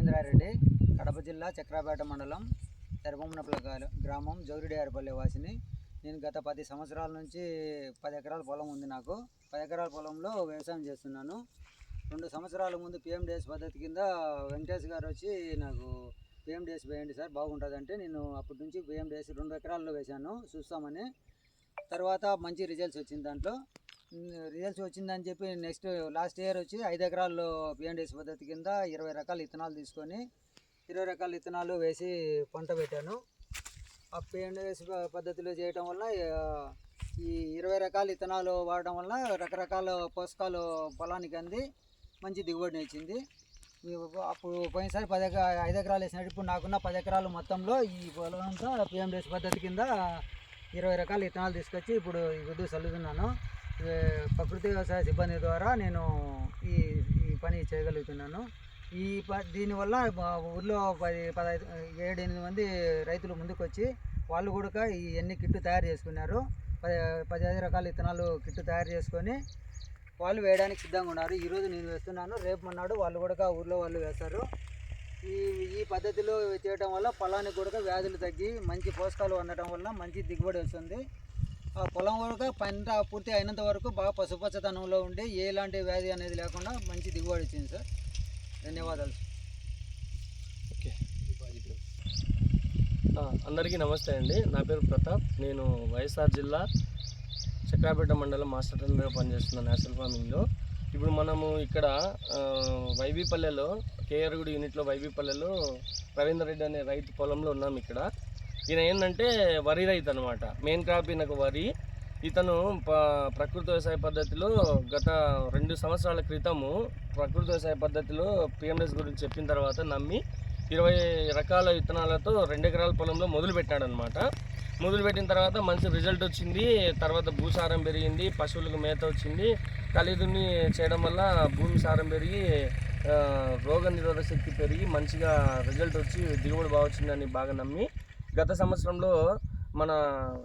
రవీంద్రారెడ్డి కడప జిల్లా చక్రాపేట మండలం తెరబొమ్మనపల్లి గ్రామం జౌరిడియారపల్లి వాసిని. నేను గత పది సంవత్సరాల నుంచి పది ఎకరాల పొలం ఉంది నాకు. పది ఎకరాల పొలంలో వ్యవసాయం చేస్తున్నాను. రెండు సంవత్సరాల ముందు పిఎండిఎస్ పద్ధతి కింద వెంకటేష్ గారు వచ్చి నాకు పిఎండిఎస్ వేయండి సార్ బాగుంటుంది అంటే నేను అప్పటి నుంచి పిఎండిఎస్ రెండు ఎకరాల్లో వేశాను చూస్తామని. తర్వాత మంచి రిజల్ట్స్ వచ్చింది దాంట్లో. రిజల్ట్స్ వచ్చిందని చెప్పి నెక్స్ట్ లాస్ట్ ఇయర్ వచ్చి ఐదు ఎకరాల్లో బిఎండిఎస్ పద్ధతి కింద ఇరవై రకాల విత్తనాలు తీసుకొని ఇరవై రకాల విత్తనాలు వేసి పంట పెట్టాను. ఆ పిఎండిఎస్ పద్ధతిలో చేయటం వల్ల ఈ ఇరవై రకాల విత్తనాలు వాడటం వల్ల రకరకాల పోషకాలు పొలానికి అంది మంచి దిగుబడిని ఇచ్చింది అప్పుడు పోయినసారి పది ఐదు ఎకరాలు వేసినట్టు ఇప్పుడు నాకున్న పది ఎకరాలు మొత్తంలో ఈ పొలం అంతా పిఎండిఎస్ పద్ధతి కింద ఇరవై రకాల విత్తనాలు తీసుకొచ్చి ఇప్పుడు ఈ గుద్దు చల్లుతున్నాను. ప్రకృతి వ్యవసాయ సిబ్బంది ద్వారా నేను ఈ ఈ పని చేయగలుగుతున్నాను. ఈ ప దీనివల్ల మా ఊర్లో పది పదహైదు ఏడు ఎనిమిది మంది రైతులు ముందుకు వచ్చి వాళ్ళు కూడా ఈ అన్ని కిట్టు తయారు చేసుకున్నారు. పది పదిహేను రకాల విత్తనాలు కిట్టు తయారు చేసుకొని వాళ్ళు వేయడానికి సిద్ధంగా ఉన్నారు. ఈరోజు నేను వేస్తున్నాను. రేపు మొన్నాడు వాళ్ళు కూడా ఊర్లో వాళ్ళు వేస్తారు. ఈ ఈ పద్ధతిలో చేయడం వల్ల పొలానికి కూడా వ్యాధులు తగ్గి మంచి పోషకాలు ఉండటం వల్ల మంచి దిగుబడి వస్తుంది. ఆ పొలం వరకు పంట పూర్తి అయినంత వరకు బాగా పశుపచ్చతనంలో ఉండి ఎలాంటి వ్యాధి అనేది లేకుండా మంచి దిగుబడి వచ్చింది సార్. ధన్యవాదాలు ఓకే. అందరికీ నమస్తే అండి. నా పేరు ప్రతాప్. నేను వైఎస్ఆర్ జిల్లా చక్రాపేట మండలం మాస్టర్ ట్రైనర్గా పనిచేస్తున్నాను నేషనల్ ఫార్మింగ్లో. ఇప్పుడు మనము ఇక్కడ వైబీపల్లెలో కేఆర్గుడి యూనిట్లో వైబీపల్లెలో రవీందర్ రెడ్డి అనే రైతు పొలంలో ఉన్నాం ఇక్కడ. ఈయన ఏంటంటే వరి రైతు అనమాట మెయిన్ క్రాప్ ఈయనకు వరి. ఇతను ప ప్రకృతి వ్యవసాయ పద్ధతిలో గత రెండు సంవత్సరాల క్రితము ప్రకృతి వ్యవసాయ పద్ధతిలో పిఎంఎస్ గురించి చెప్పిన తర్వాత నమ్మి ఇరవై రకాల విత్తనాలతో రెండు ఎకరాల పొలంలో మొదలు మొదలుపెట్టిన తర్వాత మంచి రిజల్ట్ వచ్చింది. తర్వాత భూసారం పెరిగింది. పశువులకు మేత వచ్చింది. కలిదుని చేయడం వల్ల భూమి సారం పెరిగి రోగ నిరోధక శక్తి పెరిగి మంచిగా రిజల్ట్ వచ్చి దిగుబడి బాగా వచ్చిందని బాగా నమ్మి గత సంవత్సరంలో మన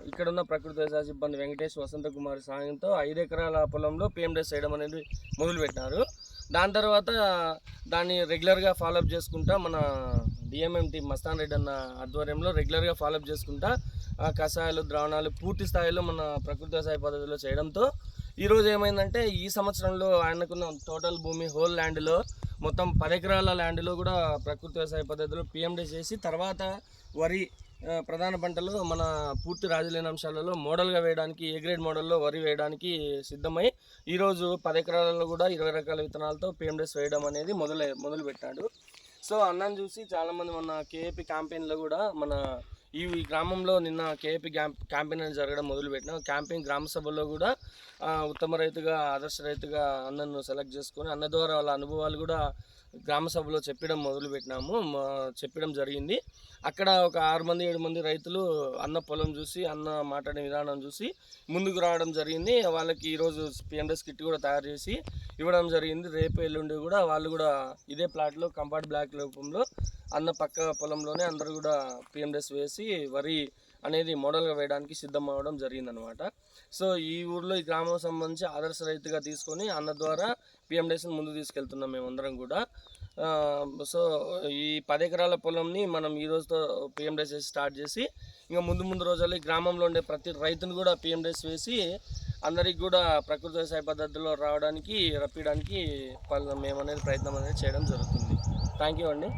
ఇక్కడున్న ప్రకృతి వ్యవసాయ సిబ్బంది వెంకటేష్ వసంత కుమార్ సాయంతో ఐదు ఎకరాల పొలంలో పిఎండెస్ చేయడం అనేది మొదలుపెట్టినారు. దాని తర్వాత దాన్ని రెగ్యులర్గా ఫాలోఅప్ చేసుకుంటా మన డిఎంఎం మస్తాన్ రెడ్డి అన్న ఆధ్వర్యంలో రెగ్యులర్గా ఫాలోఅప్ చేసుకుంటా కషాయాలు ద్రావణాలు పూర్తి స్థాయిలో మన ప్రకృతి వ్యవసాయ పద్ధతిలో చేయడంతో ఈరోజు ఏమైందంటే ఈ సంవత్సరంలో ఆయనకున్న టోటల్ భూమి హోల్ ల్యాండ్లో మొత్తం పది ఎకరాల ల్యాండ్లో కూడా ప్రకృతి వ్యవసాయ పద్ధతిలో పిఎండి చేసి తర్వాత వరి ప్రధాన పంటలు మన పూర్తి రాజులేని అంశాలలో మోడల్గా వేయడానికి ఏ గ్రేడ్ మోడల్లో వరి వేయడానికి సిద్ధమై ఈరోజు పది ఎకరాలలో కూడా ఇరవై రకాల విత్తనాలతో పిఎండెస్ వేయడం అనేది మొదలై మొదలుపెట్టాడు. సో అన్నను చూసి చాలామంది మన కేఏపీ క్యాంపెయిన్లో కూడా మన ఈ గ్రామంలో నిన్న కేఏపీ క్యాంప్ క్యాంపెయిన్ అనేది జరగడం మొదలుపెట్టినాం క్యాంపెయిన్ గ్రామ సభలో కూడా ఉత్తమ రైతుగా ఆదర్శ రైతుగా అన్నను సెలెక్ట్ చేసుకొని అన్న ద్వారా వాళ్ళ అనుభవాలు కూడా గ్రామ సభలో చెప్పడం మొదలుపెట్టినాము చెప్పడం జరిగింది. అక్కడ ఒక ఆరు మంది ఏడు మంది రైతులు అన్న పొలం చూసి అన్న మాట్లాడే విధానం చూసి ముందుకు రావడం జరిగింది. వాళ్ళకి ఈరోజు పిఎండస్ కిట్ కూడా తయారు చేసి ఇవ్వడం జరిగింది. రేపు ఎల్లుండి కూడా వాళ్ళు కూడా ఇదే ప్లాట్లో కంపార్ట్ బ్లాక్ రూపంలో అన్న పక్క పొలంలోనే అందరూ కూడా పిఎండెస్ వేసి వరి అనేది మోడల్గా వేయడానికి సిద్ధం అవ్వడం జరిగిందనమాట సో ఈ ఊర్లో ఈ గ్రామం సంబంధించి ఆదర్శ రైతుగా తీసుకొని అన్న ద్వారా పిఎండెస్ని ముందు తీసుకెళ్తున్నాం మేమందరం కూడా. సో ఈ పది ఎకరాల పొలంని మనం ఈ రోజుతో పిఎండెస్ వేసి స్టార్ట్ చేసి ఇంకా ముందు ముందు రోజుల్లో ఈ గ్రామంలో ఉండే ప్రతి రైతును కూడా పిఎండెస్ వేసి అందరికి కూడా ప్రకృతి వ్యవసాయ పద్ధతిలో రావడానికి రప్పడానికి పలు- మేము అనేది ప్రయత్నం అనేది చేయడం జరుగుతుంది. థ్యాంక్ యూ అండి.